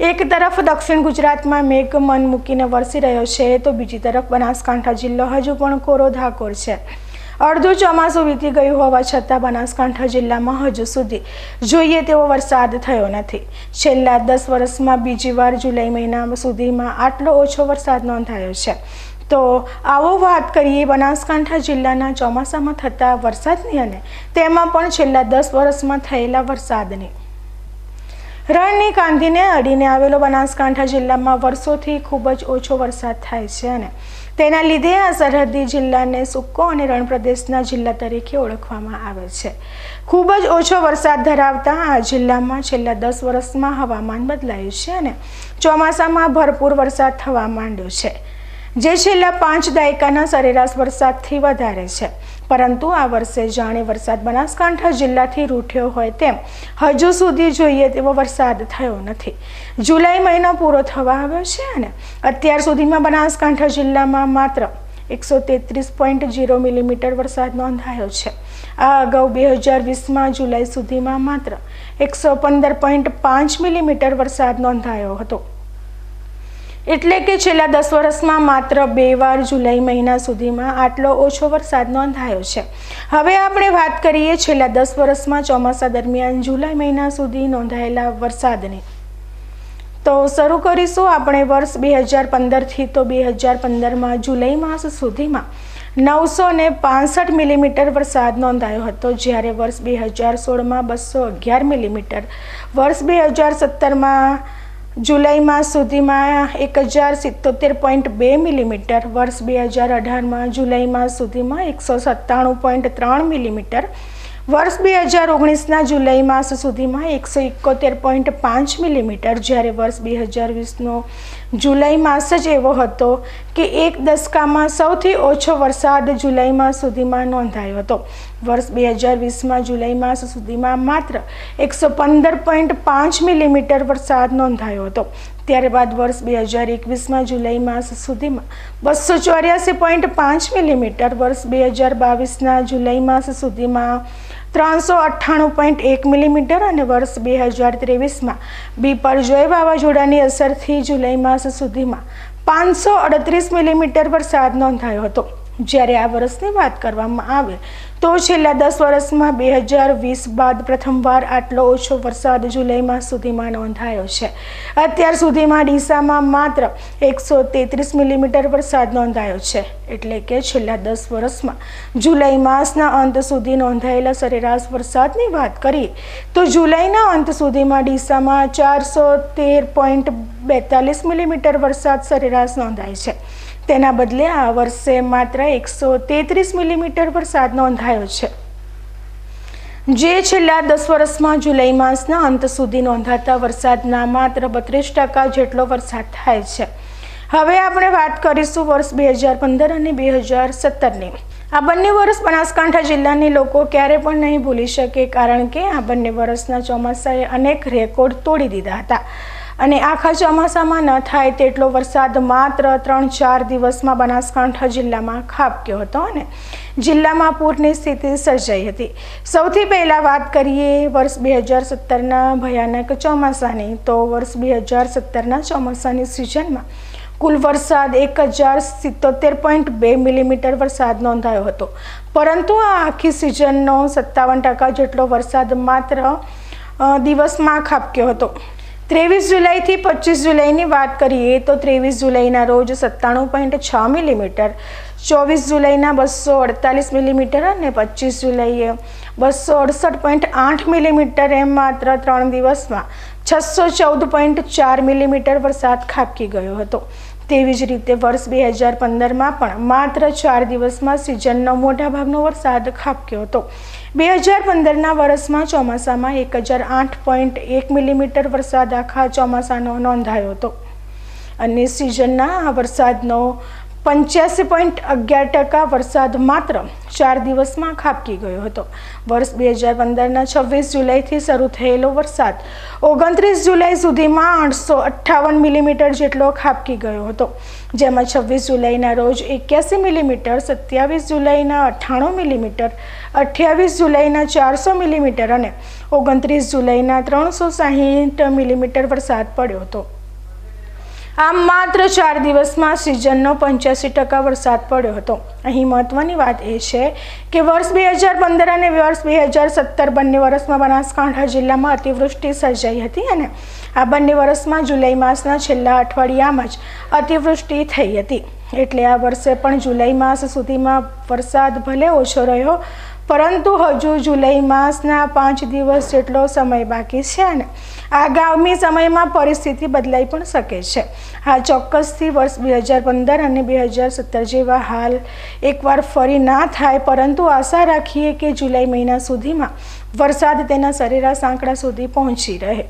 એક તરફ દક્ષિણ ગુજરાતમાં મેઘ મન મૂકીને વરસી રહ્યો છે, તો બીજી તરફ બનાસકાંઠા જિલ્લો હજુ પણ કોરો ધાકોર છે. અડધું ચોમાસું વીતી ગયું હોવા છતાં બનાસકાંઠા જિલ્લામાં હજુ સુધી જોઈએ તેવો વરસાદ થયો નથી. છેલ્લા દસ વર્ષમાં બીજી વાર જુલાઈ મહિના સુધીમાં આટલો ઓછો વરસાદ નોંધાયો છે. તો આવો વાત કરીએ બનાસકાંઠા જિલ્લાના ચોમાસામાં થતા વરસાદની અને તેમાં પણ છેલ્લા દસ વર્ષમાં થયેલા વરસાદની. રણની કાંધીને અડીને આવેલો બનાસકાંઠા જિલ્લામાં વર્ષોથી ખૂબ જ ઓછો વરસાદ થાય છે અને તેના લીધે આ સરહદી જિલ્લાને સુક્કો અને રણ પ્રદેશના જિલ્લા તરીકે ઓળખવામાં આવે છે. ખૂબ જ ઓછો વરસાદ ધરાવતા આ જિલ્લામાં છેલ્લા દસ વર્ષમાં હવામાન બદલાયું છે અને ચોમાસામાં ભરપૂર વરસાદ થવા માંડ્યો છે. જે છેલ્લા પાંચ દાયકાના સરેરાશ વરસાદથી વધારે છે. પરંતુ આ વર્ષે જાણે વરસાદ બનાસકાંઠા જિલ્લાથી રૂઠ્યો હોય તેમ હજુ સુધી જોઈએ તેવો વરસાદ થયો નથી. જુલાઈ મહિનો પૂરો થવા આવ્યો છે અને અત્યાર સુધીમાં બનાસકાંઠા જિલ્લામાં માત્ર એકસો તેત્રીસ પોઈન્ટ જીરો મિલીમીટર વરસાદ નોંધાયો છે. આ અગાઉ બે હજાર વીસમાં જુલાઈ સુધીમાં માત્ર એકસો પંદર પોઈન્ટ પાંચ મિલીમીટર વરસાદ નોંધાયો હતો. એટલે કે છેલ્લા દસ વર્ષમાં માત્ર બે વાર જુલાઈ મહિના સુધીમાં આટલો ઓછો વરસાદ નોંધાયો છે. હવે આપણે વાત કરીએ છેલ્લા દસ વર્ષમાં ચોમાસા દરમિયાન જુલાઈ મહિના સુધી નોંધાયેલા વરસાદની. તો શરૂ કરીશું આપણે વર્ષ બે હજાર પંદરથી તો બે હજાર પંદરમાં જુલાઈ માસ સુધીમાં નવસો ને પાસઠ મિલીમીટર વરસાદ નોંધાયો હતો. જ્યારે વર્ષ બે હજાર સોળમાં બસો અગિયાર મિલીમીટર, વર્ષ બે હજાર સત્તરમાં જુલાઈ માસ સુધીમાં એક હજાર સિત્તોતેર પોઈન્ટ બે મિલીમીટર, વર્ષ બે હજાર અઢારમાં જુલાઈ માસ સુધીમાં એકસો સત્તાણું પોઈન્ટ ત્રણ મિલીમીટર, વર્ષ બે હજાર ઓગણીસના જુલાઈ માસ સુધીમાં એકસો એકોતેર પોઈન્ટ પાંચ મિલીમીટર, જ્યારે વર્ષ બે હજાર વીસનો જુલાઈ માસ જ એવો હતો કે એક દશકામાં સૌથી ઓછો વરસાદ જુલાઈ માસ સુધીમાં નોંધાયો હતો. વર્ષ બે હજાર વીસમાં જુલાઈ માસ સુધીમાં માત્ર એકસો પંદર પોઈન્ટ પાંચ મિલીમીટર વરસાદ નોંધાયો હતો. ત્યારબાદ વર્ષ બે હજાર એકવીસમાં જુલાઈ માસ સુધીમાં બસો ચોર્યાસી પોઈન્ટ પાંચ મિલીમીટર, વર્ષ બે હજાર બાવીસના જુલાઈ માસ સુધીમાં ત્રણસો અઠ્ઠાણું પોઈન્ટ એક મિલીમીટર અને વર્ષ બે હજાર ત્રેવીસમાં બીપરજોય વાવાઝોડાની અસરથી જુલાઈ માસ સુધીમાં પાંચસો અડત્રીસ મિલીમીટર વરસાદ નોંધાયો હતો. જ્યારે આ વર્ષની વાત કરવામાં આવે તો છેલ્લા દસ વર્ષમાં બે હજાર વીસ બાદ પ્રથમવાર આટલો ઓછો વરસાદ જુલાઈ માસ સુધીમાં નોંધાયો છે. અત્યાર સુધીમાં ડીસામાં માત્ર એકસો તેત્રીસ મિલીમીટર વરસાદ નોંધાયો છે. એટલે કે છેલ્લા દસ વર્ષમાં જુલાઈ માસના અંત સુધી નોંધાયેલા સરેરાશ વરસાદની વાત કરીએ, તો જુલાઈના અંત સુધીમાં ડીસામાં ચારસો તેર પોઈન્ટ બેતાલીસ મિલીમીટર વરસાદ સરેરાશ નોંધાય છે. તેના બદલે આ વર્ષે માત્ર એકસો તેત્રીસ મિલીમીટર વરસાદ નોંધાયો છે. જે છેલ્લા દસ વર્ષમાં જુલાઈ માસના અંત સુધી નોંધાતા વરસાદના માત્ર બત્રીસ ટકા જેટલો વરસાદ થાય છે. હવે આપણે વાત કરીશું વર્ષ બે હજાર પંદર અને બે હજાર સત્તરની. આ બંને વર્ષ બનાસકાંઠા જિલ્લાની લોકો ક્યારે પણ નહીં ભૂલી શકે કારણ કે આ બંને વર્ષના ચોમાસાએ અનેક રેકોર્ડ તોડી દીધા હતા. અને આખા ચોમાસામાં ન થાય તેટલો વરસાદ માત્ર ત્રણ ચાર દિવસમાં બનાસકાંઠા જિલ્લામાં ખાબક્યો હતો અને જિલ્લામાં પૂરની સ્થિતિ સર્જાઈ હતી. સૌથી પહેલાં વાત કરીએ વર્ષ બે હજાર સત્તરના ભયાનક ચોમાસાની. તો વર્ષ બે હજાર સત્તરના ચોમાસાની સિઝનમાં કુલ વરસાદ એક હજાર સિત્તોતેર પોઈન્ટ બે મિલીમીટર વરસાદ નોંધાયો હતો. પરંતુ આ આખી સિઝનનો સત્તાવન ટકા જેટલો વરસાદ માત્ર દિવસમાં ખાબક્યો હતો. ત્રેવીસ જુલાઈથી પચીસ જુલાઈની વાત કરીએ તો ત્રેવીસ જુલાઈના રોજ સત્તાણું પોઈન્ટ છ મિલીમીટર, ચોવીસ જુલાઈના બસો અડતાલીસ મિલીમીટર અને પચીસ જુલાઈએ બસો અડસઠ પોઈન્ટ આઠ મિલીમીટર એમ માત્ર ત્રણ દિવસમાં છસો ચૌદ પોઈન્ટ ચાર મિલીમીટર વરસાદ ખાબકી ગયો હતો. તેવી જ રીતે વર્ષ બે હજાર પંદરમાં પણ માત્ર ચાર દિવસમાં સિઝનનો મોટાભાગનો વરસાદ ખાબક્યો હતો. બે હજાર પંદરના વર્ષમાં ચોમાસામાં એક હજાર આઠ પોઈન્ટ એક મિલીમીટર વરસાદ આખા ચોમાસાનો નોંધાયો હતો. અને સિઝનના આ વરસાદનો પંચ્યાસી પોઈન્ટ અગિયાર ટકા વરસાદ માત્ર ચાર દિવસમાં ખાબકી ગયો હતો. વર્ષ બે હજાર પંદરના છવ્વીસ જુલાઈથી શરૂ થયેલો વરસાદ ઓગણત્રીસ જુલાઈ સુધીમાં આઠસો અઠ્ઠાવન મિલીમીટર જેટલો ખાબકી ગયો હતો. જેમાં છવ્વીસ જુલાઈના રોજ એક્યાસી મિલીમીટર, સત્યાવીસ જુલાઈના અઠ્ઠાણું મિલીમીટર, અઠ્યાવીસ જુલાઈના ચારસો મિલીમીટર અને ઓગણત્રીસ જુલાઈના ત્રણસો સાહીઠ મિલીમીટર વરસાદ પડ્યો હતો. આમ માત્ર ચાર દિવસમાં સિઝનનો પંચ્યાસી ટકા વરસાદ પડ્યો હતો. અહીં મહત્વની વાત એ છે કે વર્ષ બે હજાર પંદર અને વર્ષ બે હજાર સત્તર બંને વર્ષમાં બનાસકાંઠા જિલ્લામાં અતિવૃષ્ટિ સર્જાઈ હતી અને આ બંને વર્ષમાં જુલાઈ માસના છેલ્લા અઠવાડિયામાં જ અતિવૃષ્ટિ થઈ હતી. એટલે આ વર્ષે પણ જુલાઈ માસ સુધીમાં વરસાદ ભલે ઓછો રહ્યો પરંતુ હજુ જુલાઈ માસના પાંચ દિવસ જેટલો સમય બાકી છે અને આગામી સમયમાં પરિસ્થિતિ બદલાઈ પણ શકે છે. આ ચોક્કસથી વર્ષ બે હજાર પંદર અને બે હજાર સત્તર જેવા હાલ એકવાર ફરી ના થાય, પરંતુ આશા રાખીએ કે જુલાઈ મહિના સુધીમાં વરસાદ તેના સરેરાશ આંકડા સુધી પહોંચી રહે.